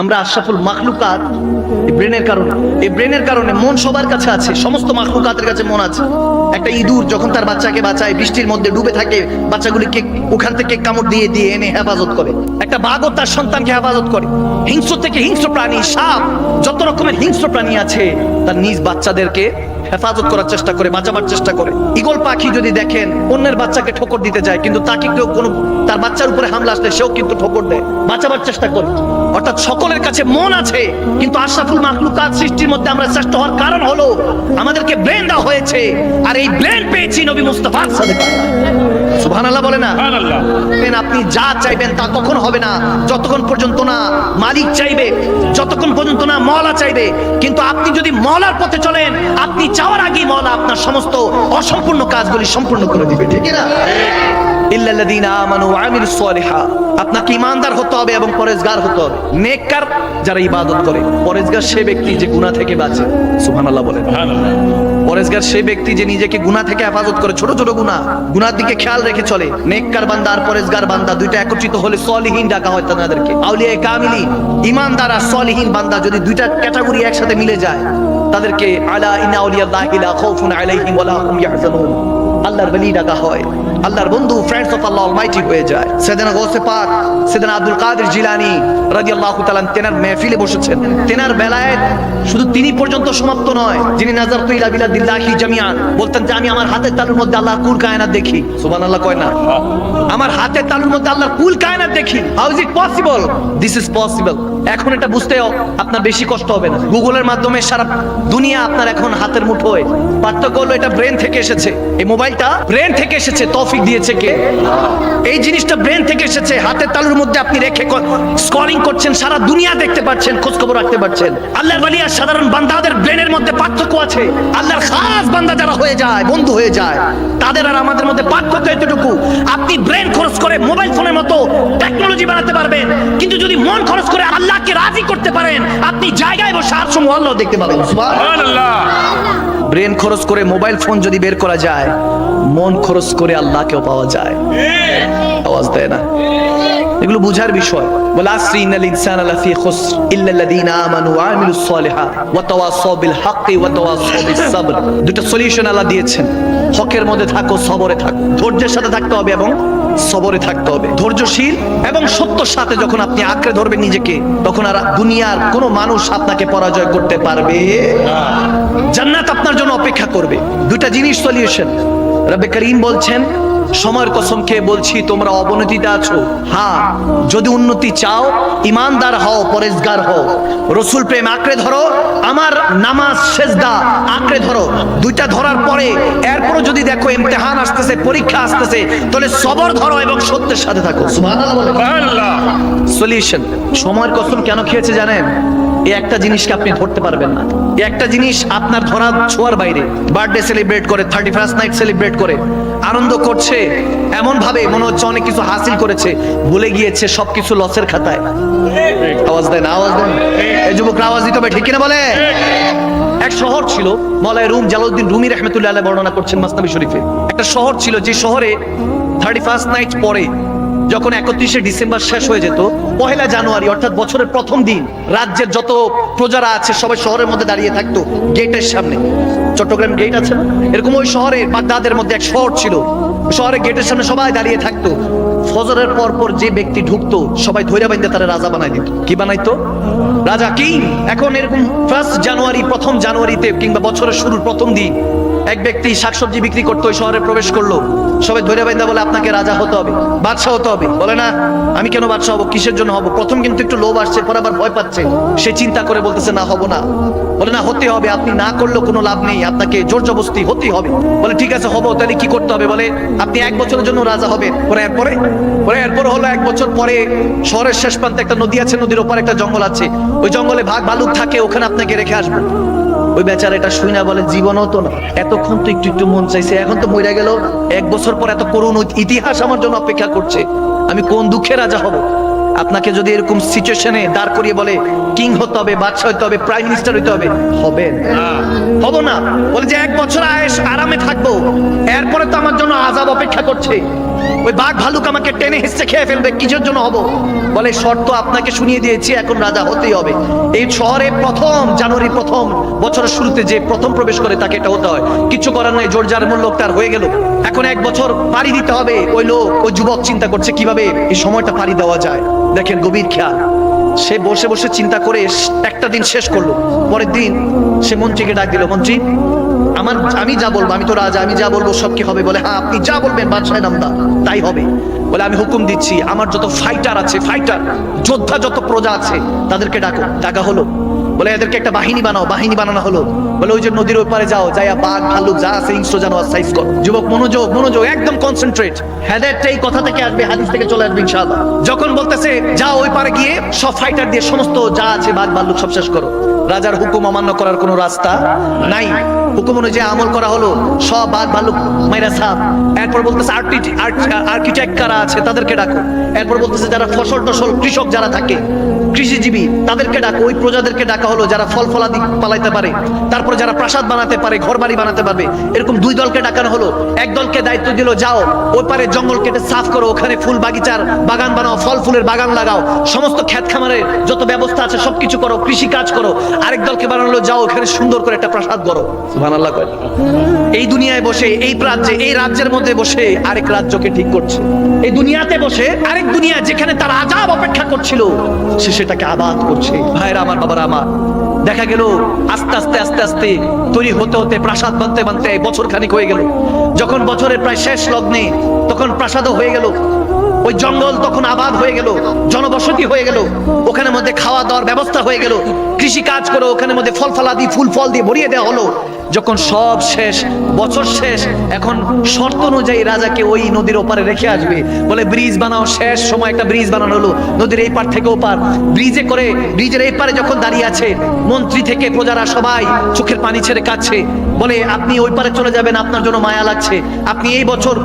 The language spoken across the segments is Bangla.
আমরা আশরাফুল মাখলুকাত ব্রেনের কারণে, এই ব্রেনের কারণে মন সবার কাছে আছে, সমস্ত মাখলুকাতের কাছে মন আছে। একটা ইঁদুর যখন তার বাচ্চাকে বাঁচায়, বৃষ্টির মধ্যে ডুবে থাকে বাচ্চাগুলিকে ওখান থেকে কামড় দিয়ে দিয়ে এনে হেফাজত করে। একটা বাঘও তার সন্তানকে হেফাজত করে। হিংস্র থেকে হিংস্র প্রাণী, সাপ, যত রকমের হিংস্র প্রাণী আছে, তার নিজ বাচ্চাদেরকে হেফাজত করার চেষ্টা করে, বাঁচাবার চেষ্টা করে। ইগল পাখি যদি দেখেন, অন্যের বাচ্চাকে ঠোকর দিতে যায় কিন্তু তাকে কেউ কোনো তার বাচ্চার উপরে হামলা আসলে সেও কিন্তু ঠোকর দেয়। বাঁচাবার চেষ্টা করে অর্থাৎ সকলের কাছে মন আছে কিন্তু আশরাফুল মাখলুকাত সৃষ্টির মধ্যে আমরা শ্রেষ্ঠ হওয়ার কারণ হলো আমাদেরকে ব্রেন দেওয়া হয়েছে আর এই ব্রেন পেয়েছি নবী মুস্তাফার সাথে সুবহানাল্লাহ বলে না? সুবহানাল্লাহ। আপনি যা চাইবেন তা তখন হবে না? যতক্ষণ পর্যন্ত না মালিক চাইবে যতক্ষণ পর্যন্ত না মওলা চাইবে কিন্তু আপনি যদি মওলার পথে চলেন আপনি চাওয়ার আগেই মওলা আপনার সমস্ত অসম্পূর্ণ কাজগুলি সম্পূর্ণ করে দিবে ঠিক না? আপনাকে ইমানদার হতে হবে এবং পরেজগার হতে হবে। নেককার যারা ইবাদত করে পরেজগার সে ব্যক্তি যে গুনাহ থেকে বাঁচে। সুবহানাল্লাহ বলেন। পরেজগার সেই ব্যক্তি যে নিজেকে গুনাহ থেকে হেফাজত করে ছোট ছোট গুনাহ গুনার দিকে খেয়াল রেখে চলে। নেককার বান্দা আর পরেজগার বান্দা দুইটা একত্রিত হলে সলিহীন ডাকা হয় তাদেরকে। আউলিয়া কামিলি ইমানদার আর সলিহীন বান্দা যদি দুইটা ক্যাটাগরি একসাথে মিলে যায় তাদেরকে আলা ইন্না আউলিয়াল্লাহি লা খাউফুন আলাইহিম ওয়া লা হুম ইয়াহজানুন। আল্লাহর ওলি ডাকা হয়। আল্লাহর বন্ধু ফ্রেন্ডস অফ আল্লাহ অলমাইটি হয়ে যায়। সেদিন গৌসে পাক, সেদিন আব্দুল কাদের জিলানি রাদিয়াল্লাহু তাআলা তেনার মেহফিলে বসেছেন। তেনার বেলায় শুধু তিনি পর্যন্ত সমাপ্ত নয়, যিনি নাজার তুইলা বিলাদিল্লাহি জামিয়ান বলতেন যে, আমি আমার হাতের তালুর মধ্যে আল্লাহর কুল কায়নাত দেখি। সুবহানাল্লাহ কয় না। আমার হাতের তালুর মধ্যে আল্লাহর কুল কায়নাত দেখি। How is it possible this is possible এখন এটা বুঝতেও আপনার বেশি কষ্ট হবে না। গুগলের মাধ্যমে সারা দুনিয়া আপনার এখন হাতের মুঠোয় পার্থক্য হলো এটা ব্রেন থেকে এসেছে। এই মোবাইলটা ব্রেন থেকে এসেছে, তৌফিক দিয়েছে কে? এই জিনিসটা ব্রেন থেকে এসেছে, হাতের তালুর মধ্যে আপনি রেখে স্কলিং করছেন, সারা দুনিয়া দেখতে পাচ্ছেন খোঁজ খবর রাখতে পারছেন। আল্লাহর বালিয়া সাধারণ বান্দাদের ব্রেনের মধ্যে পার্থক্য আছে। আল্লাহর খাস বান্দা যারা হয়ে যায়, বন্ধু হয়ে যায়, তাদের আর আমাদের মধ্যে পার্থক্য এতটুকু। আপনি ব্রেন খরচ করে মোবাইল ফোনের মতো টেকনোলজি বানাতে পারবেন, কিন্তু যদি মন খরচ করে আল্লাহকে রাজি করতে পারেন আপনি জায়গায় বসে আর সময় আল্লাহ দেখতে পাবেন। সুবহানাল্লাহ। ব্রেন খরচ করে মোবাইল ফোন যদি বের করা যায় মন খরচ করে আল্লাহকেও পাওয়া যায়। আওয়াজ দেয় না? এগুলো বুঝার বিষয়। বলে আসরি ইন্নাল ইনসানা লাফি খুসর ইল্লা আল্লাযীনা আমানু ওয়া আমিলুস সালিহাত ওয়া বিল হাক্কি ওয়া বিস সাবর। দুটো সলিউশন আল্লাহ দিয়েছেন। হকের মধ্যে থাকো সবরে থাকো। ধৈর্যের সাথে থাকতে হবে এবং সবরে থাকতে হবে। ধৈর্যশীল এবং সত্যর সাথে যখন আপনি আঁকড়ে ধরবেন নিজেকে, তখন আর দুনিয়ার কোনো মানুষ আপনাকে পরাজয় করতে পারবে জান্নাত আপনার জন্য অপেক্ষা করবে। দুটা জিনিস সলিউশন রবে করিম বলছেন সময়ের কসম খেয়ে বলছি তোমরা অবনতিতে আছো। হ্যাঁ যদি উন্নতি চাও ইমানদার হও পরেজগার হও। রসুল প্রেম আঁকড়ে ধরো আমার নামাজ সেজদা আঁকড়ে ধরো। দুইটা ধরার পরে এরপরও যদি দেখো ইমতেহান আসতেছে পরীক্ষা আসতেছে তাহলে সবর ধরো এবং সত্যের সাথে থাকো। সলিউশন। সময়ের কসম কেন খেয়েছে জানেন? এই একটা জিনিসকে আপনি ধরতে পারবেন না। একটা জিনিস আপনার ধরা ছোঁয়ার বাইরে। বার্থডে সেলিব্রেট করে থার্টি ফার্স্ট নাইট সেলিব্রেট করে। আনন্দ করছে এমন ভাবে মনে হচ্ছে অনেক কিছু হাসিল করেছে, ভুলে গিয়েছে সবকিছু লসের খাতায়। আওয়াজ দেন আওয়াজ দেন। এই যুবকরা আওয়াজ দিতে হবে, ঠিক কিনা বলে? এক শহর ছিল, মলায় রুম জালাউদ্দিন রুমি রহমতুল্লাহ বর্ণনা করছেন মাসনাবি শরীফে। একটা শহর ছিল যে শহরে থার্টি ফার্স্ট নাইট পরে যখন একত্রিশে ডিসেম্বর শেষ হয়ে যেত, পহেলা জানুয়ারি, অর্থাৎ বছরের প্রথম দিন, রাজ্যের যত প্রজারা আছে, সবাই শহরের মধ্যে দাঁড়িয়ে থাকতো, গেটের সামনে। চট্টগ্রাম গেট আছে না? এরকম ওই শহরে বাগদাদের মধ্যে এক শহর ছিল। শহরের গেটের সামনে সবাই দাঁড়িয়ে থাকতো। ফজরের পর পর যে ব্যক্তি ঢুকতো, সবাই ধৈর্য বাইন্দে তারা রাজা বানাই দিত। কি বানাইতো? রাজা কি এখন এরকম ফার্স্ট জানুয়ারি প্রথম জানুয়ারিতে কিংবা বছরের শুরুর প্রথম দিন এক ব্যক্তি শাকসবজি বিক্রি করতে ওই শহরে প্রবেশ করল। সবাই ধৈর্য বাইন্দা বলে, আপনাকে রাজা হতে হবে, বাদশাহ হতে হবে। বলে, না, আমি কেন বাদশাহ হব? কিসের জন্য হব? প্রথম কিন্তু একটু লোভ আসছে, পরে আবার ভয় পাচ্ছে। সে চিন্তা করে বলতেছে, না, হব না। বলে, না, হতে হবে, আপনি না করলেও কোনো লাভ নেই, আপনাকে জোর জবস্তি হতেই হবে। বলে, ঠিক আছে, হব, তাহলে কি করতে হবে? বলে, আপনি এক বছরের জন্য রাজা হবেন। পরে এরপরে পরে এরপরে হলো এক বছর পরে শহরের শেষ প্রান্তে একটা নদী আছে, নদীর ওপর একটা জঙ্গল আছে। ওই জঙ্গলে ভাগ ভালুক থাকে, ওখানে আপনাকে রেখে আসব। ওই বেচারা এটা শুই না বলে জীবনও তো না। এতক্ষণ তো একটু একটু মন চাইছে এখন তো মরে গেল। এক বছর পর এত করুণ ইতিহাস আমার জন্য অপেক্ষা করছে। আমি কোন দুঃখে রাজা হব? আপনাকে যদি এরকম সিচুয়েশনে দাঁড় করিয়ে বলে কিং হতে হবে বাদশাহ হতে হবে প্রাইম মিনিস্টার হতে হবে হবে হব না। বলে যে এক বছর আয়েস আরামে থাকব। এরপরে তো আমার জন্য আজাব অপেক্ষা করছে। ওই বাঘ ভালুক আমাকে টেনে হেসে খেয়ে ফেলবে, কিসের জন্য হব? বলে, শর্ত আপনাকে শুনিয়ে দিয়েছি, এখন রাজা হতেই হবে। এই শহরে প্রথম জানুয়ারি প্রথম বছরের শুরুতে যে প্রথম প্রবেশ করে তাকে এটা হতে হয়। কিছু করার নাই, জোর যার মূল লোকটার হয়ে গেল। এখন এক বছর পাড়ি দিতে হবে। ওই লোক, ওই যুবক চিন্তা করছে কীভাবে এই সময়টা পাড়ি দেওয়া যায়। দেখেন গভীর খেয়াল। সে বসে বসে চিন্তা করে একটা দিন শেষ করল। পরের দিন সে মন্ত্রীকে ডাক দিল, মন্ত্রী আমার আমি যা বলব, আমি তো রাজা, আমি যা বলব সব কি হবে। বলে হ্যাঁ আপনি যা বলবেন, বাদশাহ নামদা, তাই হবে। বলে, আমি হুকুম দিচ্ছি, আমার যত ফাইটার আছে ফাইটার যোদ্ধা যত প্রজা আছে, তাদেরকে ডাকো। ডাকা হলো। বলে, এদেরকে একটা বাহিনী বানাও, বাহিনী বানানো হলো। বলে, ওই যে নদীর ওই পারে যাও, যাইয়া বাঘ, ভাল্লুক, যা আছে, হিংস্র জানোয়ার সাইজ করো। যুবক, মনোযোগ মনোযোগ, একদম কনসেন্ট্রেট হেদায়তটা এই কথা থেকে আসবে, হাদিস থেকে চলে আসবে, ইনশাআল্লাহ। যখন বলতেছে, যাও ওই পারে গিয়ে, সব ফাইটার দিয়ে সমস্ত যা আছে, বাঘ, ভাল্লুক, সব শেষ করো। রাজার হুকুম অমান্য করার কোনো রাস্তা নাই। হুকুম অনুযায়ী আমল করা হলো, সব বাঘ ভাল্লুক মাইরা সাপ। এরপর বলতেছে আর্কিটেক্ট কারা আছে তাদেরকে ডাকো। এরপর বলতেছে, যারা ফসল টসল কৃষক যারা থাকে, কৃষিজীবী, তাদেরকে ডাকো। ওই প্রজাদেরকে ডাকা হলো, যারা ফল ফলাদি পালাইতে পারে। তারপর যারা প্রাসাদ বানাতে পারে ঘর বাড়ি বানাতে পারবে। এরকম দুই দলকে ডাকানো হলো। এক দলকে দায়িত্ব দিল, যাও, ওই পারে জঙ্গল কেটে সাফ করো, ওখানে ফুল বাগিচার, বাগান বানাও, ফল ফুলের বাগান লাগাও, সমস্ত ক্ষেত খামারের যত ব্যবস্থা আছে সবকিছু করো, কৃষি কাজ করো। আরেক দলকে বানালো যাও, ওখানে সুন্দর করে একটা প্রাসাদ করো এই দুনিয়ায় বসে, এই রাজ্যে এই রাজ্যের মধ্যে বসে আরেক রাজ্যকে ঠিক করছে। এই দুনিয়াতে বসে আরেক দুনিয়া যেখানে তার আজাব অপেক্ষা করছিল, সে সেটাকে আবাদ করছে। ভাইরা আমার, বাবারা আমার, দেখা গেল, আস্তে আস্তে আস্তে আস্তে তৈরি হতে হতে, প্রাসাদ বানতে বানতে বছর খানিক হয়ে গেল। যখন বছরের প্রায় শেষ লগ্নে তখন প্রাসাদও হয়ে গেল, ওই জঙ্গল তখন আবাদ হয়ে গেল, জনবসতি হয়ে গেল ওখানে মধ্যে খাওয়া দাওয়ার ব্যবস্থা হয়ে গেল কৃষি কাজ করে ওখানে মধ্যে ফল ফলাদি ফুল ফল দিয়ে ভরিয়ে দেওয়া হলো। যখন সব শেষ, বছর শেষ, এখন শর্ত অনুযায়ী রাজাকে ওই নদীর ওপারে রেখে আসবে। বলে ব্রিজ বানাও, শেষ সময় একটা ব্রিজ বানানো হলো। নদীর এই পার থেকে ওপার ব্রিজে করে, ব্রিজের এই পারে যখন দাঁড়িয়ে আছে, মন্ত্রী থেকে প্রজারা সবাই চোখের পানি ছেড়ে কাচ্ছে বলে, আপনি ওই পারে চলে যাবেন, আপনার জন্য মায়া লাগছে। আপনি এই বছর,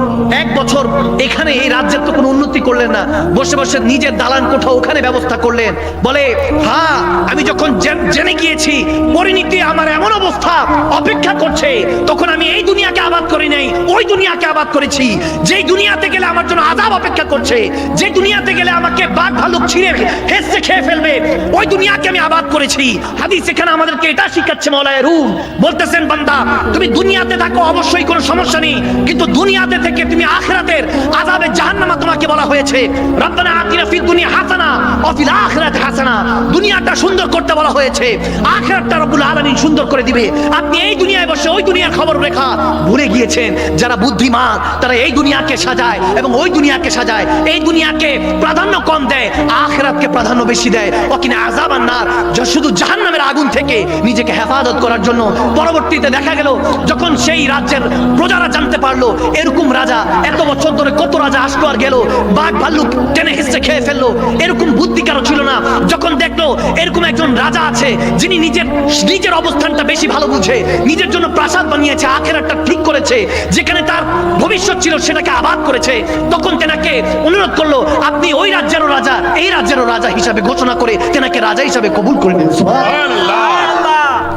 এক বছর এখানে এই রাজ্যের তো কোনো উন্নতি করলেন না। বসে বসে নিজের দালান কোঠা ওখানে ব্যবস্থা করলেন। বলে হ্যাঁ আমি যখন জেনে গিয়েছি, পরিণীতি আমার এমন অবস্থা, অপেক্ষা করছে, তখন আমি এই দুনিয়াকে আবাদ করি নাই, ওই দুনিয়াকে আবাদ করেছি। যেই দুনিয়াতে গেলে আমার জন্য আজাব অপেক্ষা করছে, যে দুনিয়াতে গেলে আমাকে বাঘ ভালুক ছিঁড়ে হেসে খেয়ে ফেলবে, ওই দুনিয়াকে আমি আবাদ করেছি। হাদিস এখানে আমাদেরকে এটা শিখাচ্ছে মৌলায় রুম। বলতেছেন, বান্দা, তুমি দুনিয়াতে থাকো, অবশ্যই কোনো সমস্যা নেই, কিন্তু দুনিয়াতে থেকে তুমি আখরাতের আজাবে জাহান্নামা তোমাকে বলা হয়েছে। রব্বানা আতিনা ফিদ দুনিয়া হাসানা ও ফিল আখিরাতি হাসানা। দুনিয়াটা সুন্দর করতে বলা হয়েছে, আখিরাতটা রব্বুল আলামিন সুন্দর করে দিবে। আপনি এই দুনিয়ায় বসে ওই দুনিয়ার খবর রেখা ভুলে গিয়েছেন যারা বুদ্ধিমান, তারা এই দুনিয়াকে সাজায় এবং ওই দুনিয়াকে সাজায়। এই দুনিয়াকে প্রাধান্য কম দেয়, আখিরাতকে প্রাধান্য বেশি দেয়। ও কিনা আযাবান নার যা শুধু জাহান্নামের আগুন থেকে নিজেকে হেফাজত করার জন্য। পরবর্তীতে দেখা গেল, যখন সেই রাজ্যের প্রজারা জানতে পারল, এরকম রাজা, এত বছর ধরে কত রাজা আসলো আর গেল, বাঘ ভাল্লুক টেনে হিসে খেয়ে ফেলল, এরকম বুদ্ধি কারও ছিল না। যখন দেখল, এরকম একজন রাজা আছে, যিনি নিজের নিজের অবস্থানটা বেশি ভালো বুঝে নিজের জন্য প্রাসাদ বানিয়েছে আখের একটা ঠিক করেছে, যেখানে তার ভবিষ্যৎ ছিল সেটাকে আবাদ করেছে, তখন তেনাকে অনুরোধ করল, আপনি ওই রাজ্যেরও রাজা, এই রাজ্যেরও রাজা হিসাবে ঘোষণা করে তেনাকে রাজা হিসাবে কবুল করে নিন।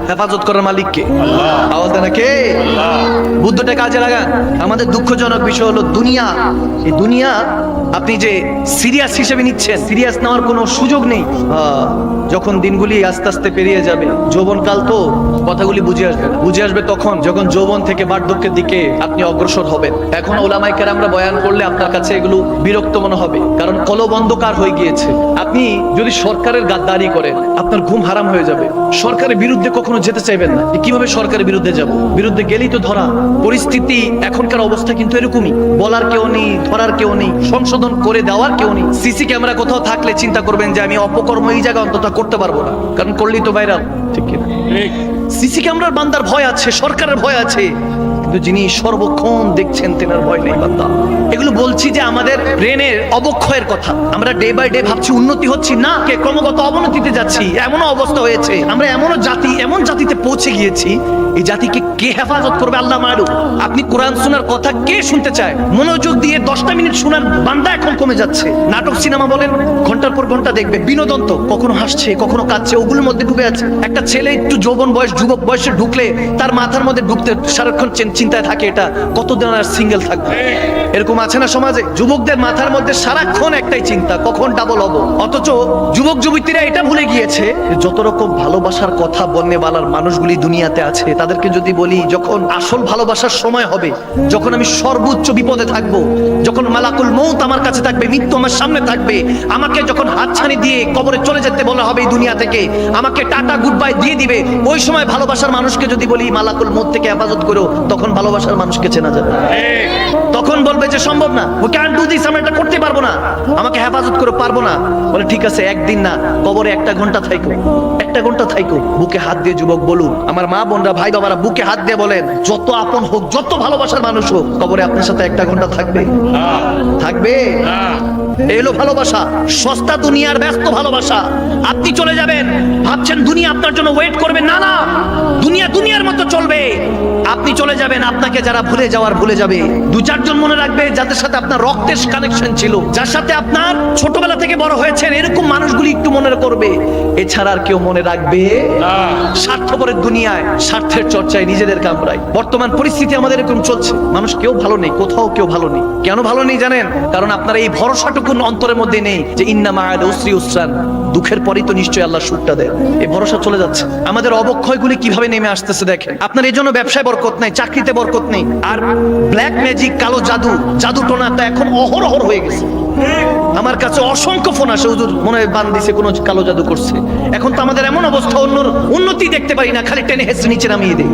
হেফাজত করার মালিককে। আওয়াজ দেন কে বুদ্ধটা কাজে লাগান। আমাদের দুঃখজনক বিষয় হলো দুনিয়া। এই দুনিয়া আপনি যে সিরিয়াস হিসেবে নিচ্ছেন সিরিয়াস নেওয়ার কোনো সুযোগ নেই। যখন দিনগুলি আস্তে আস্তে পেরিয়ে যাবে, যৌবনকাল তো কথাগুলি বুঝে আসবে বুঝে আসবে তখন, যখন যৌবন থেকে বার্ধক্যের দিকে আপনি অগ্রসর হবেন। এখন ওলামাইকার আমরা বয়ান করলে আপনার কাছে এগুলো বিরক্ত মনে হবে। কারণ কলব অন্ধকার হয়ে গিয়েছে। আপনি যদি সরকারের গাদ্দারি করেন, আপনার ঘুম হারাম হয়ে যাবে। সরকারের বিরুদ্ধে কখনো যেতে চাইবেন না। যে কীভাবে সরকারের বিরুদ্ধে যাব? বিরুদ্ধে গেলেই তো ধরা। পরিস্থিতি এখনকার অবস্থা কিন্তু এরকমই। বলার কেউ নেই ধরার কেউ নেই সংশোধন করে দেওয়ার কেউ নেই। সিসি ক্যামেরা কোথাও থাকলে চিন্তা করবেন যে আমি অপকর্ম এই জায়গায় অন্তত করতে পারব না। কারণ করলেই তো ভাইরাল ঠিক। সিসি ক্যামেরার বান্দার ভয় আছে সরকারের ভয় আছে। কিন্তু যিনি সর্বক্ষণ দেখছেন তেনার ভয় নেই বান্দা। এগুলো বলছি যে আমাদের ব্রেনের অবক্ষয়ের কথা। আমরা ডে বাই ডে ভাবছি উন্নতি হচ্ছি না, কে ক্রমাগত অবনতিতে যাচ্ছি, এমনও অবস্থা হয়েছে। আমরা এমনও জাতি, এমন জাতিতে পৌঁছে গিয়েছি, এই জাতিকে কে হেফাজত করবে আল্লাহ মারু? আপনি কোরআন শোনার কথা কে শুনতে চায়? মনোযোগ দিয়ে দশটা মিনিট শোনার বান্দা এখন কমে যাচ্ছে। নাটক, সিনেমা বলেন, ঘণ্টার পর ঘণ্টা দেখবে, বিনোদন তো, কখনো হাসছে, কখনো কাঁদছে, ওগুলোর মধ্যে ডুবে আছে। একটা ছেলে একটু যৌবন বয়স, যুবক বয়সে ঢুকলে তার মাথার মধ্যে ঢুকতে সারাক্ষণ চিন্তায় থাকে এটা, কতদিন আর সিঙ্গেল থাকবে? এরকম আছে না সমাজে? যুবকদের মাথার মধ্যে সারাক্ষণ একটাই চিন্তা, কখন ডাবল হব? অথচ যুবক যুবতীরা এটা ভুলে গিয়েছে যত রকম ভালোবাসার কথা বন্যে বালার মানুষগুলি দুনিয়াতে আছে, তাদেরকে যদি বলি যখন আসল ভালোবাসার সময় হবে, যখন আমি সর্বোচ্চ বিপদে থাকব, যখন মালাকুল মৌত আমার কাছে থাকবে, মৃত্যু আমার সামনে থাকবে, আমাকে যখন হাতছানি দিয়ে কবরে চলে যেতে বলা হবে এই দুনিয়া থেকে, আমাকে টাটা গুড বাই দিয়ে দিবে, ওই সময় ভালোবাসার মানুষকে যদি বলি মালাকুল মৌত থেকে হেফাজত করো, তখন ভালোবাসার মানুষকে চেনা যাবে। তখন বলবে যে, সম্ভব না। ও ক্যান ডু দিস আমি এটা করতে পারব না। আমাকে হেফাজত করে, পারব না। বলে, ঠিক আছে, একদিন না, কবরে একটা ঘণ্টা থাইকো। একটা ঘণ্টা থাইকো, বুকে হাত দিয়ে যুবক বলুন আমার মা বোনরা, ভাই বাবারা, বুকে হাত দিয়ে বলেন, যত আপন হোক, যত ভালোবাসার মানুষ হোক, কবরে আপনার সাথে একটা ঘণ্টা থাকবে। থাকবে? এলো ভালোবাসা, সস্তা দুনিয়ার ব্যস্ত ভালোবাসা। আপনি চলে যাবেন, ভাবছেন দুনিয়া আপনার জন্য ওয়েট করবে। না না, দুনিয়া দুনিয়ার মতো চলবে। আপনি চলে যাবেন, আপনাকে যারা ভুলে যাওয়ার ভুলে যাবে। দু চারজন মনে রাখবে, যাদের সাথে আপনার রক্তের কানেকশন ছিল, যার সাথে আপনার ছোটবেলা থেকে বড় হয়েছেন, এরকম মানুষগুলি একটু মনে করবে। এছাড়া আর কেউ মনে রাখবে। স্বার্থপরের দুনিয়ায় স্বার্থের চর্চায় নিজেদের কামড়ায়। বর্তমান পরিস্থিতি আমাদের এরকম চলছে। মানুষ কেউ ভালো নেই কোথাও কেউ ভালো নেই। কেন ভালো নেই জানেন? কারণ আপনার এই ভরসাটুকু অন্তরের মধ্যে নেই যে ইন্না মায়াদ উসরি উসরান। দুঃখের পরই তো নিশ্চয়ই আল্লাহ সুখটা দেয় এই ভরসা চলে যাচ্ছে। আমাদের অবক্ষয়গুলি কীভাবে নেমে আসতেছে দেখেন। আপনার এই জন্য ব্যবসায় বরকত নেই চাকরিতে বরকত নেই। আর ব্ল্যাক ম্যাজিক কালো জাদু জাদু টোনা টোনাটা এখন অহরহর হয়ে গেছে। আমার কাছে অসংখ্য ফোন আসে। হুজুর, মনে হয় বান দিছে, কোনো কালো জাদু করছে। এখন তো আমাদের এমন অবস্থা, অন্য উন্নতি দেখতে পারি না, খালি টেনে হেসে নিচে নামিয়ে দিই।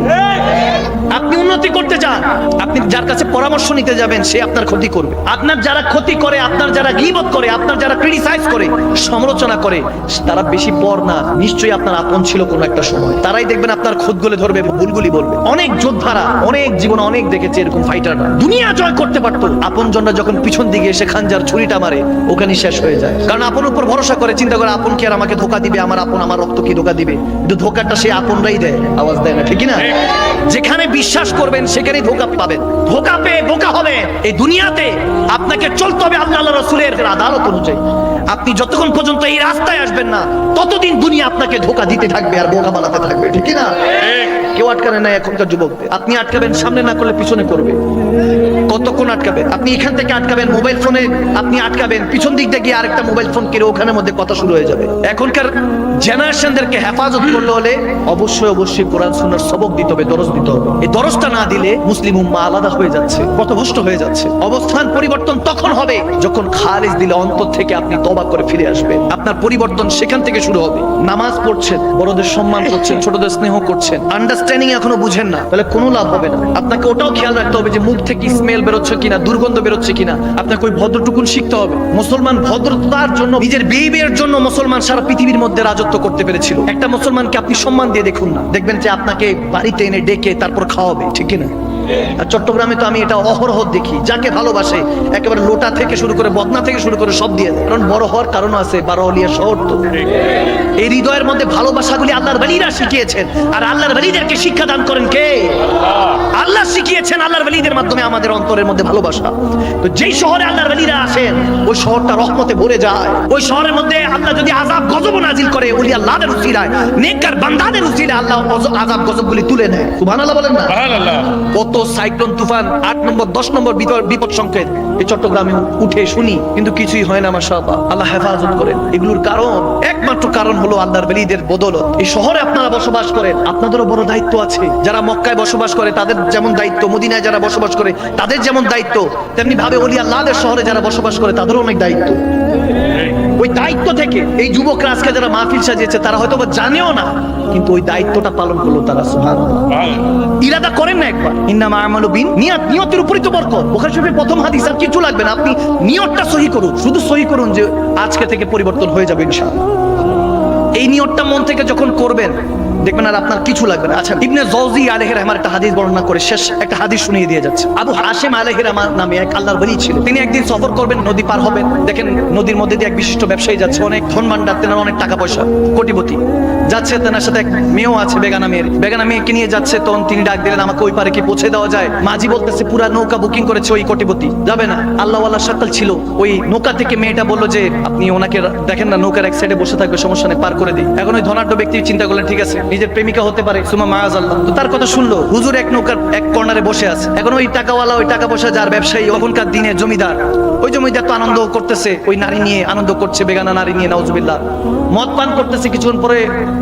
আপনি উন্নতি করতে চান, আপনি যার কাছে পরামর্শ নিতে যাবেন, সে আপনার ক্ষতি করবে। আপনার যারা ক্ষতি করে, আপনার যারা গিবত করে, আপনার যারা ক্রিটিসাইজ করে, সমালোচনা করে, তারা বেশি পর না, নিশ্চয়ই আপনার আপন ছিল কোনো একটা সময়। তারাই দেখবেন আপনার খুদগুলি ধরবে, ভুলগুলি বলবে। অনেক যোদ্ধারা, অনেক জীবনে অনেক দেখেছে এরকম ফাইটাররা দুনিয়া জয় করতে পারতো। আপন জনরা যখন পিছন দিকে এসে খানজার ছুরিটা মারে ওখানে শেষ হয়ে যায়। কারণ আপন উপর ভরসা করে চিন্তা করে আপন কি আর আমাকে ধোকা দিবে? আমার আপন আমার রক্ত কি ধোকা দিবে? কিন্তু ধোকাটা সে আপনরাই দেয় আওয়াজ দেয় না ঠিক না? যেখানে বিশ্বাস করবেন সেখানেই ধোকা পাবেন। ধোকা পেয়ে বোকা হবে। এই দুনিয়াতে আপনাকে চলতে হবে আল্লাহ রসুলের আদালত অনুযায়ী। আপনি যতক্ষণ পর্যন্ত এই রাস্তায় আসবেন না, ততদিন দুনিয়া আপনাকে ধোকা দিতে থাকবে আর বোকা বানাতে থাকবে, ঠিক না কেউ আটকাবে না এখনকার যুবকদের আপনি আটকাবেন, সামনে না করলে পিছনে করবে কতক্ষণ আটকাবে? আপনি এখান থেকে আটকাবেন মোবাইল ফোনে, আপনি আটকাবেন, পিছন দিক থেকে আরেকটা মোবাইল ফোন কেড়ে ওখানের মধ্যে কথা শুরু হয়ে যাবে। এখনকার জেনারেশনদেরকে হেফাজত করলে হলে অবশ্যই অবশ্যই কোরআন সুন্নাহর সবক দিতে হবে, দরজ দিতে হবে। এই দরজটা না দিলে মুসলিম উম্মা আলাদা হয়ে যাচ্ছে, পথভ্রষ্ট হয়ে যাচ্ছে। অবস্থান পরিবর্তন তখন হবে যখন খালিজ দিলে অন্তর থেকে আপনি তবা করে ফিরে আসবেন। আপনার পরিবর্তন সেখান থেকে শুরু হবে। নামাজ পড়ছেন, বড়দের সম্মান করছেন, ছোটদের স্নেহ করছেন। আন্ডারস্ট্যান্ডিং এখনও বুঝেন না, তাহলে কোনো লাভ হবে না। আপনাকে ওটাও খেয়াল রাখতে হবে যে মুখ থেকে স্মেল বেরোচ্ছে কিনা, দুর্গন্ধ বেরোচ্ছে কিনা। আপনাকে ওই ভদ্রটুকুন শিখতে হবে। মুসলমান ভদ্রতার জন্য, নিজের বিহেভিয়ার জন্য মুসলমান সারা পৃথিবীর মধ্যে রাজত্ব করতে পেরেছিল। একটা মুসলমানকে আপনি সম্মান দিয়ে দেখুন না। দেখবেন যে আপনাকে বাড়িতে এনে ডেকে তারপর খাওয়াবে, ঠিক না আর চট্টগ্রামে তো আমি এটা অহরহ দেখি যাকে ভালোবাসে একেবারে লোটা থেকে শুরু করে বদনা থেকে শুরু করে সব দিয়ে। কারণ বড় হওয়ার কারণ আছে বারোলিয়া শহর তো। এই হৃদয়ের মধ্যে ভালোবাসাগুলি আল্লাহর বলিরা শিখিয়েছেন। আর আল্লাহর বলিদেরকে শিক্ষা দান করেন কে? আল্লাহ শিখিয়েছেন আল্লাহর বলিদের মাধ্যমে আমাদের অন্তরের মধ্যে ভালোবাসা। তো যেই শহরে আল্লাহর বলিরা আসেন ওই শহরটা রহমতে ভরে যায়। ওই শহরের মধ্যে আল্লাহ যদি আজাব গজব নাজিল করে ওলি আল্লাহদের উসিলায় নেককার বান্দাদের উসিলায় আল্লাহ আজাব গজবগুলি তুলে নেয়। সুবহানাল্লাহ বলেন না? কত সাইক্লোন তুফান, আট নম্বর, দশ নম্বর বিপদ- সংকেত। এই চট্টগ্রামে উঠে শুনি, কিন্তু কিছুই হয় না আমার সব আল্লাহ হেফাজত করেন। এগুলোর কারণ, একমাত্র কারণ হলো আল্লাহর বেলিদের বদলত। এই শহরে আপনারা বসবাস করেন, আপনাদেরও বড় দায়িত্ব আছে। যারা মক্কায় বসবাস করে, তাদের যেমন দায়িত্ব, মদিনায় যারা বসবাস করে, তাদের যেমন দায়িত্ব তেমনি ভাবে অলি আল্লাহদের শহরে যারা বসবাস করে, তাদেরও অনেক দায়িত্ব। ওই দায়িত্ব থেকে এই যুবকরা আজকে যারা মাহফিল সাজিয়েছে, তারা হয়তো বা জানেও না, কিন্তু ওই দায়িত্বটা পালন করল তারা সুহান ইরাদা করেন না একবার। ইন্নামা আমালু বিন নিয়ত, নিয়তের উপরই তো বরকত। বুখারী শরীফের প্রথম হাদিস, আর কিছু লাগবে না, আপনি নিয়তটা সহি করুন। শুধু সহি করুন যে আজকে থেকে পরিবর্তন হয়ে যাবে, ইনশাআল্লাহ। এই নিয়তটা মন থেকে যখন করবেন দেখবেন আর আপনার কিছু লাগবে না। আচ্ছা ইবনে জওজি আলাইহির রহমান একটা হাদিস বর্ণনা করে শেষ একটা হাদিস শুনিয়ে দিয়ে যাচ্ছে। আবু হাশিম আলাইহির রহমান নামে এক আল্লাহর ওলি ছিল। তিনি একদিন সফর করবেন, নদী পার হবেন। দেখেন নদীর মধ্যে দিয়ে এক বিশিষ্ট ব্যবসায়ী যাচ্ছে। অনেক ধন ভান্ডার তেনার অনেক টাকা পয়সা, কোটিপতি। যাচ্ছে, তেনার সাথে এক মেয়েও আছে, বেগানা মেয়ের। বেগানা মেয়েকে নিয়ে যাচ্ছে, তখন তিনি ডাক দিলেন, আমাকে ওই পারে কি পৌঁছে দেওয়া যায়? মাঝি বলতেছে, পুরা নৌকা বুকিং করেছে ওই কোটিপতি। যাবে না। আল্লাহ আল্লাহ সাকাল ছিল। ওই নৌকা থেকে মেয়েটা বলল যে, আপনি ওনাকে দেখেন না, নৌকার এক সাইডে বসে থাকবে, সমস্যা নেই, পার করে দিই। এখন ওই ধনাঢ্য ব্যক্তি চিন্তা করলেন, ঠিক আছে নিজের প্রেমিকা হতে পারে। সুমা, মায়াজ আল্লাহ। তো তার কথা শুনলো। হুজুর এক নৌকার এক কর্নারে বসে আছে। এখন ওই টাকাওয়ালা, ওই টাকা পয়সা যার ব্যবসায়ী তখনকার দিনে জমিদার, ওই জমিদার তো আনন্দ করতেছে। ওই নারী নিয়ে আনন্দ করছে, বেগানা নারী নিয়ে, নাউজুবিল্লাহ। মদ পান করতেছে কিছুক্ষণ পরে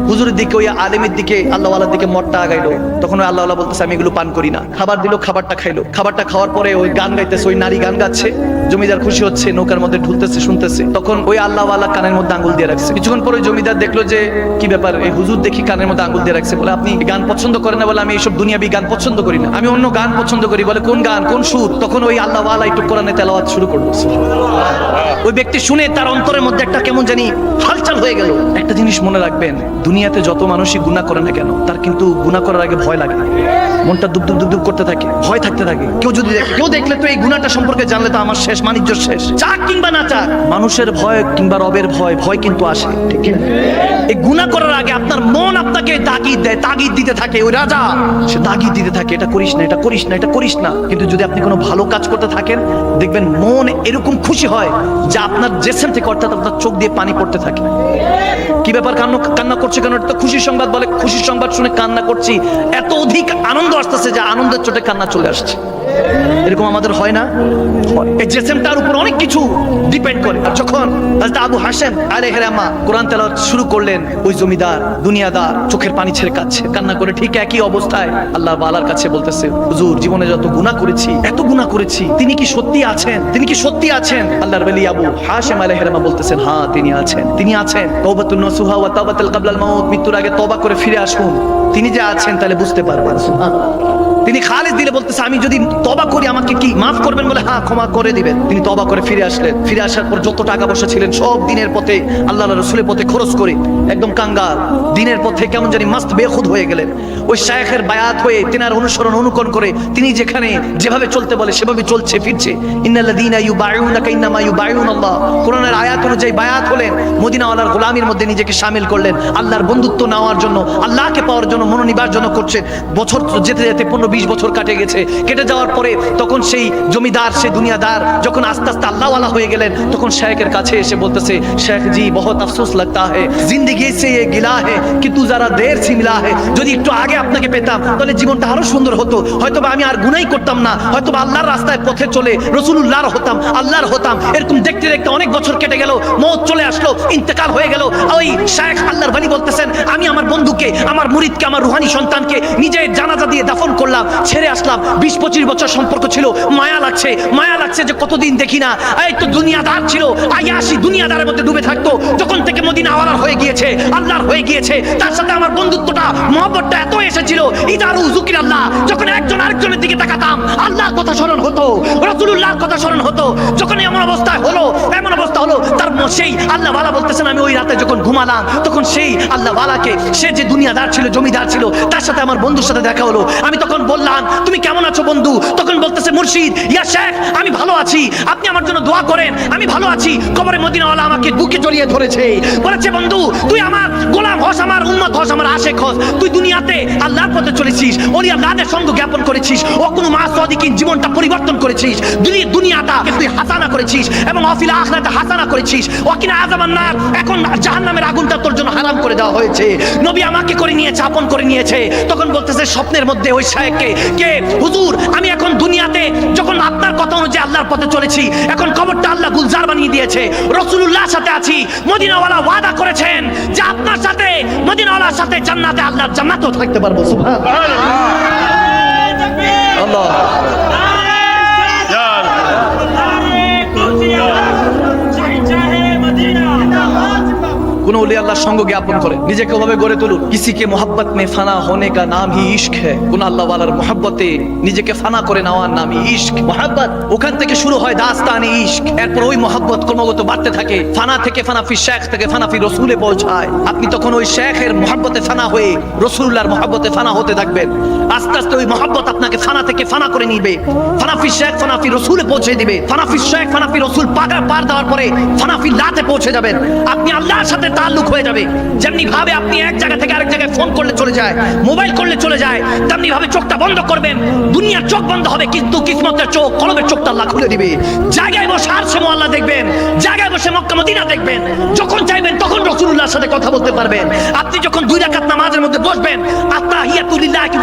হুজুরের দিকে, ওই আলেমের দিকে, আল্লাহওয়ালার দিকে মদটা আগাইলো। তখন ওই আল্লাহওয়ালা বলতেছে, আমি এগুলো পান করি না। খাবার দিল, খাবারটা খাইলো। খাবারটা খাওয়ার পরে ওই গান গাইতেছে, ওই নারী গান গাচ্ছে। জমিদার খুশি হচ্ছে, নৌকার মধ্যে ঢুলতেছে, শুনতেছে। তখন ওই আল্লাহওয়ালা কানের মধ্যে আঙ্গুল দিয়ে রাখছে। কিছুক্ষণ পরে জমিদার দেখল যে, কি ব্যাপার, এই হুজুর দেখি কানের মধ্যে আঙ্গুল দিয়ে রাখছে বলে, আপনি গান পছন্দ করেন না বলে আমি এইসব দুনিয়াবি গান পছন্দ করি না। আমি অন্য গান পছন্দ করি বলে, কোন গান, কোন সুর? তখন ওই আল্লাহওয়ালা একটু কোরআনে তেলাওয়াত শুরু করল। ওই ব্যক্তি শুনে তার অন্তরের মধ্যে একটা কেমন জানি হালচাল হয়ে গেল। একটা জিনিস মনে রাখবেন, দুনিয়াতে যত মানুষই গুনাহ করে না কেন, তার কিন্তু গুনাহ করার আগে ভয় লাগে মনটা দুব দুব দুব করতে থাকে, ভয় থাকতে থাকে। কেউ যদি দেখে, কেউ দেখলে তো এই গুনাহটা সম্পর্কে জানলে তো আমার শেষ শেষ। চাক কিংবা না চাক মানুষের ভয় কিংবা রবের ভয় ভয় কিন্তু আসে ঠিক না? এই গুনাহ করার আগে আপনার মন আপনাকে তাগিদ দেয় তাগিদ দিতে থাকে ওই রাজা সে তাগিদ দিতে থাকে এটা করিস না এটা করিস না এটা করিস না। কিন্তু যদি আপনি কোনো ভালো কাজ করতে থাকেন দেখবেন মন এরকম খুশি হয় যে আপনার জেসেন থেকে অর্থাৎ আপনার চোখ দিয়ে পানি পড়তে থাকে। কি ব্যাপার কান্না কান্না করছে কেন? এটা খুশির সংবাদ বলে খুশির সংবাদ শুনে কান্না করছি। এত অধিক আনন্দ আসতেছে যে আনন্দের চোটে কান্না চলে আসছে। এরকম আমাদের হয় না। এই জেসেমটার উপর অনেক কিছু ডিপেন্ড করে। আর যখন আবু হাসেম আলে হেরামা কোরআন তেলাওয়াত শুরু করলেন, ওই জমিদার, দুনিয়াদার চোখের পানি ছেড়ে কাচ্ছে কান্না করে ঠিক একই অবস্থায় আল্লাহ বালার কাছে বলতেছে, হুজুর, জীবনে যত গুনাহ করেছি, এত গুনাহ করেছি, তিনি কি সত্যি আছেন? তিনি কি সত্যি আছেন? আল্লাহর ওলি আবু হাসেম আলে হেরামা বলতেছেন হ্যাঁ তিনি আছেন। তিনি আছেন। তওবাতুন নসুহা ওয়া তাওবাতুল ক্বাবলাল মাউত। মৃত্যুর আগে তওবা করে ফিরে আসুন। তিনি যে আছেন তাহলে বুঝতে পারবেন। সুবহানাল্লাহ। তিনি খালিদ দিলে বলতেছে, আমি যদি তবা করি, আমাকে কি মাফ করবেন? বলে হ্যাঁ ক্ষমা করে দিবেন। তিনি তবা করে ফিরে আসলেন। ফিরে আসার পর যত টাকা পয়সা ছিলেন, সব দিনের পথে, আল্লাহ রসুলের পথে খরচ করে, একদম কাঙ্গাল, দিনের পথে কেমন জানি মাস্ত বেখুদ হয়ে গেলেন। ওই শায়েখের বায়াত হয়ে তেনার অনুসরণ অনুকরণ করে, তিনি যেখানে যেভাবে চলতে বলে, সেভাবে চলছে, ফিরছে। ইন্নাল্লাযীনা ইউবাইউনাকা ইন্নামা ইউবাইউনাল্লাহ কোরআনের আয়াত অনুযায়ী বায়াত হলেন, মদিনাওয়ালার গোলামির মধ্যে নিজেকে শামিল করলেন। আল্লাহর বন্ধুত্ব নেওয়ার জন্য, আল্লাহকে পাওয়ার জন্য, মনোনিবার জন্য করছে বছর যেতে যেতে পনেরো বিশ বছর কাটে গেছে। কেটে যাওয়ার পরে তখন সেই জমিদার সে দুনিয়াদার যখন আস্তে আস্তে আল্লাহওয়ালা হয়ে গেলেন, তখন শেখের কাছে এসে বলতেছে শেখ জি, বহুত আফসোস লাগতা হে, জিন্দগি সে এ গিলা হে, কিন্তু যারা দের সি মিলা হে, যদি একটু আগে আপনাকে পেতাম, তাহলে জীবনটা আরও সুন্দর হতো। হয়তো আমি আর গুনাই করতাম না হয়তো আল্লাহর রাস্তায় পথে চলে রসুলুল্লাহর হতাম, আল্লাহর হতাম। এরকম দেখতে দেখতে অনেক বছর কেটে গেল, মত চলে আসলো, ইন্তেকাল হয়ে গেল। ওই শেখ আল্লাহর ভানি বলতেছেন, আমি আমার বন্ধুকে, আমার মুরিদকে, আমার রুহানি সন্তানকে নিজের জানাজা দিয়ে দাফন করলাম ছেড়ে আসলাম। বিশ পঁচিশ বছর সম্পর্ক ছিল, মায়া লাগছে মায়া লাগছে যে কতদিন দেখি না। এই তো দুনিয়াদার ছিল আয়াসি দুনিয়াদারের মধ্যে ডুবে থাকতো। যখন থেকে মদিনা আওয়ালার হয়ে গিয়েছে, আল্লাহর হয়ে গিয়েছে, তার সাথে আমার বন্ধুত্বটা, মহব্বতটা এত এসেছিল, ইদারু জুকির আল্লাহ, যখন একজন আরেকজনের দিকে তাকাতাম, আল্লাহর কথা স্মরণ হতো, রসুলুল্লাহর কথা স্মরণ হতো। যখন এমন অবস্থা হলো, এমন অবস্থা হলো, তার সেই আল্লাহ বালা বলতেছেন, আমি ওই রাতে যখন ঘুমালাম, তখন সেই আল্লাহ বালাকে, সে যে দুনিয়াদার ছিল, জমিদার ছিল, তার সাথে আমার বন্ধুর সাথে দেখা হলো। আমি তখন বললাম, তুমি কেমন আছো বন্ধু? তখন বলতেছে, মুর্শিদ, ইয়া শেখ, আমি ভালো আছি। আপনি আমার জন্য দোয়া করেন, আমি ভালো আছি। কবরে মদিনাওয়ালা আমাকে বুকে জড়িয়ে ধরেছে। বলেছে, বন্ধু, তুই আমার গোলাম হস, আমার উম্মত হস, আমার আশেক হস। তুই দুনিয়াতে আল্লাহর পথে চলেছিস ওলি আল্লাহদের সঙ্গ জ্ঞাপন করেছিস, ও কোনো মা সদিকিন জীবনটা পরিবর্তন করেছিস। দুনি- দুনিয়াটা তুই হাসানা করেছিস এবং অফিলা আখরাতে হাসানা করেছিস। ওয়াকিনা আজামান নার, এখন জাহান্নামের আগুনটা তোর জন্য হারাম করে দেওয়া হয়েছে। নবী আমাকে করে নিয়েছে, আপন করে নিয়েছে। তখন বলতেছে, স্বপ্নের মধ্যে ওই শায়েককে কে? হুজুর আমি এখন দুনিয়াতে যখন আপনার কথা অনুযায়ী আল্লাহর পথে চলেছি এখন কবরটা আল্লাহ গুলজার বানিয়ে দিয়েছে। রসুলুল্লাহর সাথে আছি মদিনাওয়ালা ওয়াদা করেছেন যে আপনার সাথে মদিনাওয়ালার সাথে জান্নাতে আল্লাহর জান্নাতও থাকতে পারব সুবহানাল্লাহ। আল্লাহ কোন উলি আল্লাহর সঙ্গ জ্ঞাপন করে। নিজেকে ওভাবে গড়ে তুলুন কিসি কে মোহাব্বত মে ফানা হোনে কা নাম হি ইশক है কোন আল্লাহ ওয়ালার মোহাব্বতে নিজেকে ফানা করে নেওয়ার নাম ইশক। মোহাব্বত ওখান থেকে শুরু হয় দাস্তানে ইশক। এরপর ওই মোহাব্বত ক্রমাগত বাড়তে থাকে। ফানা থেকে ফানা ফি শেখ থেকে ফানা ফি রসুলে পৌঁছায়। আপনি তখন ওই শেখের মোহাব্বতে ফানা হয়ে রসুল্লাহর মোহাব্বতে ফানা হতে থাকবেন। আস্তে আস্তে ওই মোহাব্বত আপনাকে ফানা থেকে ফানা করে নিবে। ফানাফি শেখ ফানাফি রসুলে পৌঁছে দিবে। ফানাফি শেখ ফানাফি রসুল পাগা পার দেওয়ার পরে ফানাফি লাতে পৌঁছে যাবেন। আপনি আল্লাহর সাথে তাল্লুক হয়ে যাবে। যেমনি ভাবে আপনি এক জায়গা থেকে আরেক জায়গায় ফোন করলে চলে যায় মোবাইল করলে চলে যায়, তেমনি ভাবে চোখটা বন্ধ করবেন। দুনিয়ার চোখ বন্ধ হবে, কিন্তু কিসমতের চোখ, কলমের খুলে দিবে। জায়গায় বসে আর দেখবেন, জায়গায় বসে মক্কা মদিনা দেখবেন। যখন চাইবেন, তখন রসুল্লাহর সাথে কথা বলতে পারবেন। আপনি যখন দুই রাকাত নামাজের মধ্যে বসবেন আত্তাহিয়াতুলিল্লাহি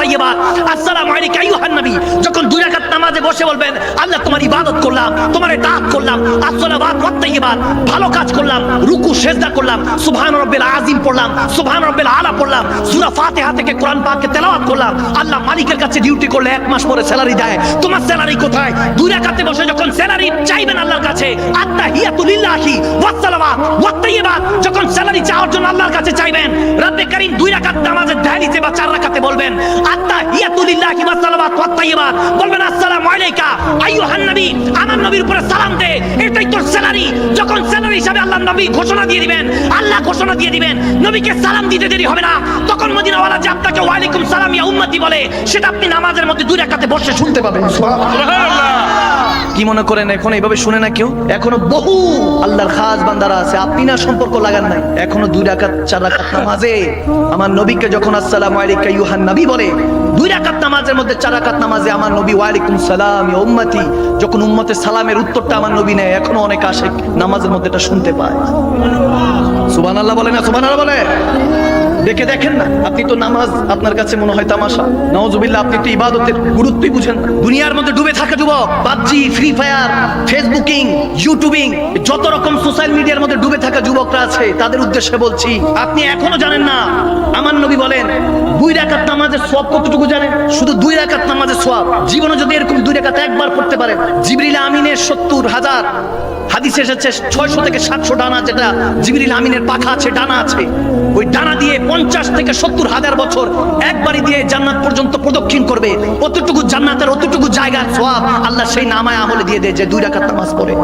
তাইয়্যিবাত, আসসালামু আলাইকা আইয়ুহান নবী, যখন দুই রাকাত নামাজে বসে বলবেন, আল্লাহ তোমার ইবাদত করলাম, তোমার তাআত করলাম, আসসালাওয়াত ওয়া ভালো কাজ করলাম, রুকু সেজদা করলাম, সুবহান রাব্বিল আযীম পড়লাম, সুবহান রাব্বিল আলা পড়লাম, সূরা ফাতিহা থেকে কোরআন পাককে তেলাওয়াত করলাম। আল্লাহ মালিকের কাছে ডিউটি করলে এক মাস পরে স্যালারি দেয়। তোমার স্যালারি কোথায়? দুই রাকাতে বসে যখন স্যালারি চাইবেন আল্লাহর কাছে আত্তাহিয়াতুলিল্লাহি ওয়া সালাওয়াত ওয়া তাইয়্যিবাত, যখন স্যালারি চাওয়ার জন্য আল্লাহর কাছে চাইবেন, রব্বে কারীম দুই রাকাত নামাজের দালিতে বা চার রাকাতে বলবেন আত্তাহিয়াতুলিল্লাহি ওয়া সালাওয়াত ওয়া তাইয়্যিবাত। বলবেন, আসসালামু আলাইকা, আইয়ুহান নবী, আমার নবীর উপরে সালাম দে, এটাই তোর স্যালারি যখন স্যালারি হিসাবে আল্লাহ নবী ঘোষণা দিয়ে দিবেন আল্লাহ ঘোষণা দিয়ে দিবেন নবীকে সালাম দিতে দেরি হবে না। তখন মদিনাওয়ালা যে আপনাকে ওয়ালাইকুম সালাম ইয়া উম্মতি বলে সেটা আপনি নামাজের মধ্যে দুই রাকাতে বসে শুনতে পাবেন। কি মনে করেন এখন এইভাবে শুনে না কেউ? এখনও বহু আল্লাহর খাস বান্দারা আছে আপনি না সম্পর্ক লাগান নাই। এখনও দুই রাকাত চার রাকাত নামাজে। আমার নবীকে যখন আসসালামু আলাইকা ইউহান নবী বলে দুই রাকাত নামাজের মধ্যে, চার রাকাত নামাজে আমার নবী ওয়ালাইকুম সালাম উম্মতি। যখন উম্মতের সালামের উত্তরটা আমার নবী নেয়, এখনও অনেক আসে নামাজের মধ্যে এটা শুনতে পায়। সুবহানাল্লাহ বলে না? সুবহানাল্লাহ বলে? দেখে দেখেন না, আপনি তো নামাজ আপনার কাছে মনে হয় তামাশা। নওয়াজুবিল্লাহ আপনি তো ইবাদতের গুরুত্বই বুঝেন না। দুনিয়ার মধ্যে ডুবে থাকা যুবক, PUBG, free fire, facebooking, youtubing, যত রকম সোশ্যাল মিডিয়ার মধ্যে ডুবে থাকা যুবকরা আছে, তাদের উদ্দেশ্যে বলছি, আপনি এখনও জানেন না, আমার নবী বলেন, দুই রাকাত নামাজের সব কতটুকু জানেন? শুধু দুই রাকাত নামাজের সব জীবনে যদি এরকম দুই রাকাত একবার পড়তে পারেন, জিবরিল আমিনের সত্তর হাজার হাদিসে এসেছে, ছয়শো থেকে সাতশো ডানা যেটা জিবরিল আমিনের পাখা আছে, ডানা আছে। ওই ডানা দিয়ে পঞ্চাশ থেকে সত্তর হাজার বছর একবারই দিয়ে জান্নাত পর্যন্ত প্রদক্ষিণ করবে। অতটুকু জান্নাতের অতটুকু জায়গার সব আল্লাহ সেই নামায় আমলে দিয়ে দেয় যে দুই রাখার নামাজ পড়ে।